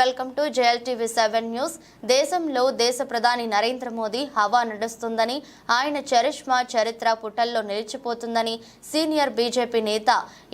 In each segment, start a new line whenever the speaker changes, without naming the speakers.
Welcome to JL TV seven news. దేశంలో దేశ ప్రధాని నరేంద్ర మోదీ హవా నడుస్తుందని ఆయన చరిష్మా చరిత్ర పుటల్లో నిలిచిపోతుందని సీనియర్ బీజేపీ నేత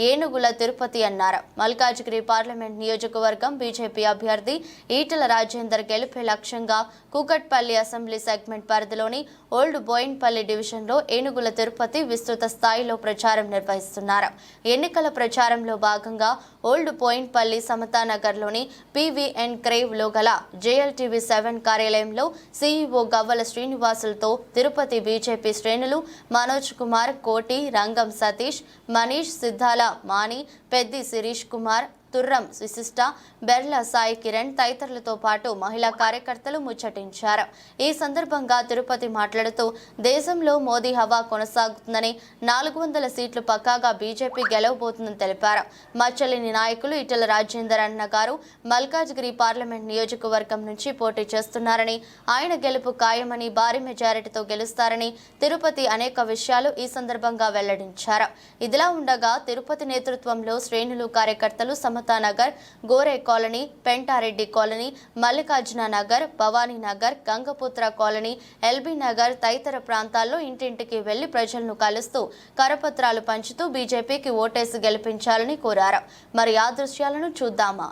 ఏనుగుల తిరుపతి అన్నారు. మల్కాజ్గిరి పార్లమెంట్ నియోజకవర్గం బీజేపీ అభ్యర్థి ఈటల రాజేందర్ గెలిపే లక్ష్యంగా కూకట్పల్లి అసెంబ్లీ సెగ్మెంట్ పరిధిలోని ఓల్డ్ బోయిన్పల్లి డివిజన్లో ఏనుగుల తిరుపతి విస్తృత స్థాయిలో ప్రచారం నిర్వహిస్తున్నారు. ఎన్నికల ప్రచారంలో భాగంగా ఓల్డ్ పోయింట్పల్లి సమతానగర్లోని పీవీఎన్ క్రేవ్లో గల జేఎల్టీవీ సెవెన్ కార్యాలయంలో సీఈఓ గవ్వల శ్రీనివాసులతో తిరుపతి బీజేపీ శ్రేణులు మనోజ్ కుమార్ కోటి రంగం సతీష్ మనీష్ సిద్ధాల మాని పెద్ది శిరీష్ కుమార్ తుర్రం విశిష్ట బెర్ల సాయి కిరణ్ తదితరులతో పాటు మహిళా కార్యకర్తలు ముచ్చటించారు. ఈ సందర్భంగా తిరుపతి మాట్లాడుతూ దేశంలో మోదీ హవా కొనసాగుతుందని నాలుగు వందల సీట్లు పక్కాగా బీజేపీ గెలవబోతుందని తెలిపారు. మచ్చలిని నాయకులు ఇటల రాజేందర్ అన్న గారు మల్కాజ్గిరి పార్లమెంట్ నియోజకవర్గం నుంచి పోటీ చేస్తున్నారని ఆయన గెలుపు ఖాయమని భారీ మెజారిటీతో గెలుస్తారని తిరుపతి అనేక విషయాలు ఈ సందర్భంగా వెల్లడించారు. ఇదిలా ఉండగా తిరుపతి నేతృత్వంలో శ్రేణులు కార్యకర్తలు Samatanagar Gore colony Pentareddy colony Mallikarjuna Nagar Bhavani Nagar Gangaputra colony LB Nagar తదితర ప్రాంతాల్లో ఇంటింటికి వెళ్ళి ప్రజలను కలుస్తూ కరపత్రాలు పంచుతూ బీజేపీకి ఓటేసి గెలిపించాలని కోరారు. మరి ఆ దృశ్యాలను చూద్దామా?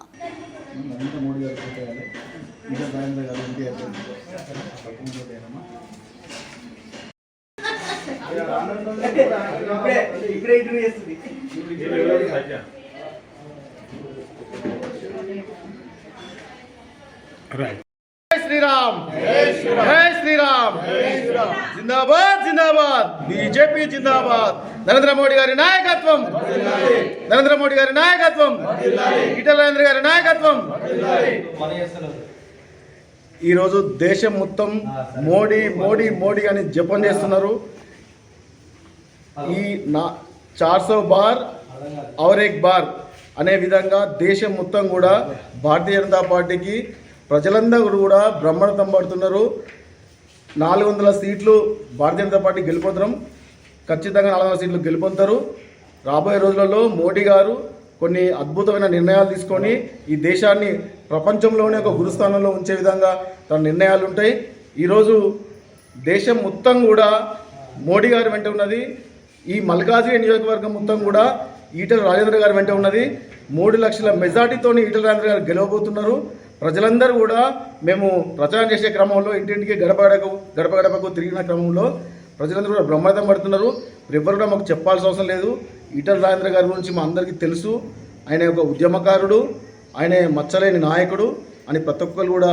ఇప్పుడే ఇప్పుడే గారు చేస్తుంది ఇంకా నరేంద్ర గారు ఎన్టీఆర్ గారు పక్కన పెట్టేయాలమ్మా.
ఇప్పుడే ఇప్పుడే ఇంటర్వ్యూ చేస్తుంది
జై శ్రీరామ్. జై శ్రీరామ్. జిందాబాద్ జిందాబాద్. బీజేపీ జిందాబాద్. నరేంద్ర మోడీ గారి నాయకత్వం. నరేంద్ర మోడీ గారి నాయకత్వం. ఈటల రాజేంద్ర గారి నాయకత్వం. ఈరోజు దేశం మొత్తం మోడీ మోడీ మోడీ అని జపం చేస్తున్నారు. ఈ నా చార్సో బార్ అవరేక్ బార్ అనే విధంగా దేశం మొత్తం కూడా భారతీయ జనతా పార్టీకి ప్రజలందరూ కూడా బ్రహ్మరథం పడుతున్నారు నాలుగు వందల సీట్లు భారతీయ జనతా పార్టీ గెలుపొందడం ఖచ్చితంగా నాలుగు వందల సీట్లు గెలుపొందుతారు. రాబోయే రోజులలో మోడీ గారు కొన్ని అద్భుతమైన నిర్ణయాలు తీసుకొని ఈ దేశాన్ని ప్రపంచంలోనే ఒక గురుస్థానంలో ఉంచే విధంగా తన నిర్ణయాలు ఉంటాయి. ఈరోజు దేశం మొత్తం కూడా మోడీ గారి వెంట ఉన్నది. ఈ మల్కాజ్గిరి నియోజకవర్గం మొత్తం కూడా ఈటల రాజేంద్ర గారి వెంట ఉన్నది. మూడు లక్షల మెజార్టీతోని ఈటల రాజేంద్ర గారు గెలవబోతున్నారు. ప్రజలందరూ కూడా మేము ప్రచారం చేసే క్రమంలో ఇంటింటికి గడప గడపకు గడప గడపకు తిరిగిన క్రమంలో ప్రజలందరూ కూడా బ్రహ్మరథం పడుతున్నారు. ఎవరు కూడా మాకు చెప్పాల్సిన అవసరం లేదు. ఈటల రాజేంద్ర గారి గురించి మా అందరికీ తెలుసు. ఆయన ఒక ఉద్యమకారుడు ఆయన మచ్చలేని నాయకుడు అని ప్రతి ఒక్కరు కూడా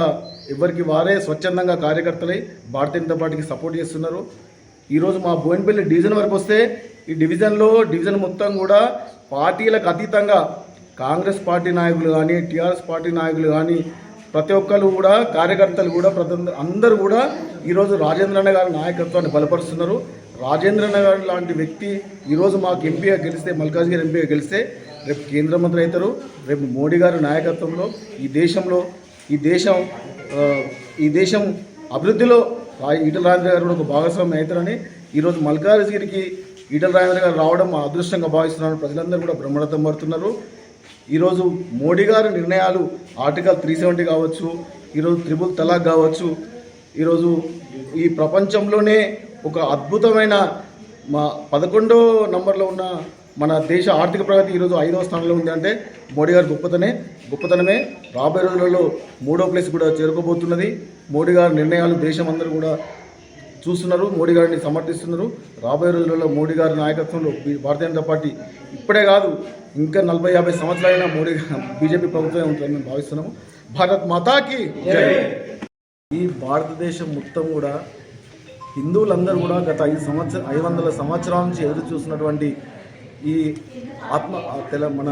ఎవరికి వారే స్వచ్ఛందంగా కార్యకర్తలై భారతీయ జనతా పార్టీకి సపోర్ట్ చేస్తున్నారు. ఈరోజు మా బోయినపల్లి డివిజన్ వరకు వస్తే ఈ డివిజన్లో డివిజన్ మొత్తం కూడా పార్టీలకు అతీతంగా కాంగ్రెస్ పార్టీ నాయకులు కానీ టీఆర్ఎస్ పార్టీ నాయకులు కానీ ప్రతి ఒక్కరు కూడా కార్యకర్తలు కూడా ప్రతి అందరూ కూడా ఈరోజు రాజేంద్రన్న గారి నాయకత్వాన్ని బలపరుస్తున్నారు. రాజేంద్రన్న గారు లాంటి వ్యక్తి ఈరోజు మాకు ఎంపీగా గెలిస్తే మల్కాజ్గిరి ఎంపీగా గెలిస్తే రేపు కేంద్ర మంత్రి అవుతారు. రేపు మోడీ గారి నాయకత్వంలో ఈ దేశంలో ఈ దేశం ఈ దేశం అభివృద్ధిలో ఈటల రాజేంద్ర గారు కూడా ఒక భాగస్వామి అవుతారని ఈరోజు మల్కాజ్గిరికి ఈటల రాజేంద్ర గారు రావడం మా అదృష్టంగా భావిస్తున్నారు ప్రజలందరూ కూడా బ్రహ్మరథం పడుతున్నారు. ఈరోజు మోడీ గారి నిర్ణయాలు ఆర్టికల్ త్రీ సెవెంటీ కావచ్చు ఈరోజు త్రిబుల్ తలాక్ కావచ్చు ఈరోజు ఈ ప్రపంచంలోనే ఒక అద్భుతమైన మా పదకొండో నంబర్లో ఉన్న మన దేశ ఆర్థిక ప్రగతి ఈరోజు ఐదవ స్థానంలో ఉంది అంటే మోడీ గారి గొప్పతనే గొప్పతనమే. రాబోయే రోజులలో మూడో ప్లేస్ కూడా చేరుకోబోతున్నది. మోడీ గారి నిర్ణయాలు దేశం అందరూ కూడా చూస్తున్నారు మోడీ గారిని సమర్థిస్తున్నారు. రాబోయే రోజులలో మోడీ గారి నాయకత్వంలో భారతీయ జనతా పార్టీ ఇప్పుడే కాదు ఇంకా నలభై యాభై సంవత్సరాలైనా మోడీ బీజేపీ ప్రభుత్వమే ఉంటుందని మేము భావిస్తున్నాము. భారత్ మాతాకి ఈ భారతదేశం మొత్తం కూడా హిందువులందరూ కూడా గత ఐదు సంవత్సర ఐదు వందల సంవత్సరాల నుంచి ఎదురు చూస్తున్నటువంటి ఈ ఆత్మ తెల మన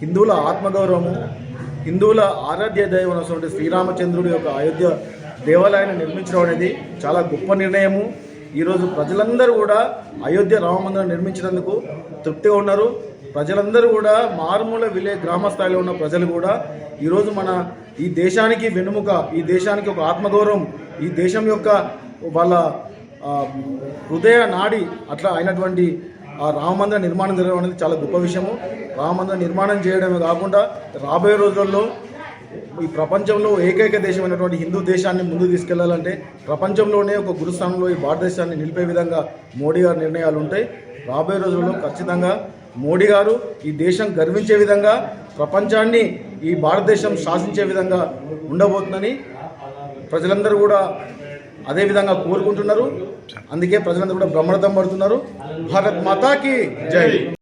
హిందువుల ఆత్మగౌరవము హిందువుల ఆరాధ్య దైవం శ్రీరామచంద్రుడి యొక్క అయోధ్య దేవాలయాన్ని నిర్మించడం అనేది చాలా గొప్ప నిర్ణయము. ఈరోజు ప్రజలందరూ కూడా అయోధ్య రామ మందిరం నిర్మించినందుకు తృప్తిగా ఉన్నారు. ప్రజలందరూ కూడా మారుమూల విలే గ్రామ స్థాయిలో ఉన్న ప్రజలు కూడా ఈరోజు మన ఈ దేశానికి వెనుముక ఈ దేశానికి ఒక ఆత్మగౌరవం ఈ దేశం యొక్క వాళ్ళ హృదయ నాడి అట్లా అయినటువంటి ఆ రామమందిర నిర్మాణం జరగడం అనేది చాలా గొప్ప విషయము. రామమందిర నిర్మాణం చేయడమే కాకుండా రాబోయే రోజుల్లో ఈ ప్రపంచంలో ఏకైక దేశమైనటువంటి హిందూ దేశాన్ని ముందుకు తీసుకెళ్ళాలంటే ప్రపంచంలోనే ఒక గురుస్థానంలో ఈ భారతదేశాన్ని నిలిపే విధంగా మోడీ గారి నిర్ణయాలు ఉంటాయి. రాబోయే రోజుల్లో ఖచ్చితంగా మోడీ గారు ఈ దేశం గర్వించే విధంగా ప్రపంచాన్ని ఈ భారతదేశం శాసించే విధంగా ఉండబోతుందని ప్రజలందరూ కూడా అదే విధంగా కోరుకుంటున్నారు. అందుకే ప్రజలందరూ కూడా బ్రహ్మరథం పడుతున్నారు. భారత్ మాతాకి జై.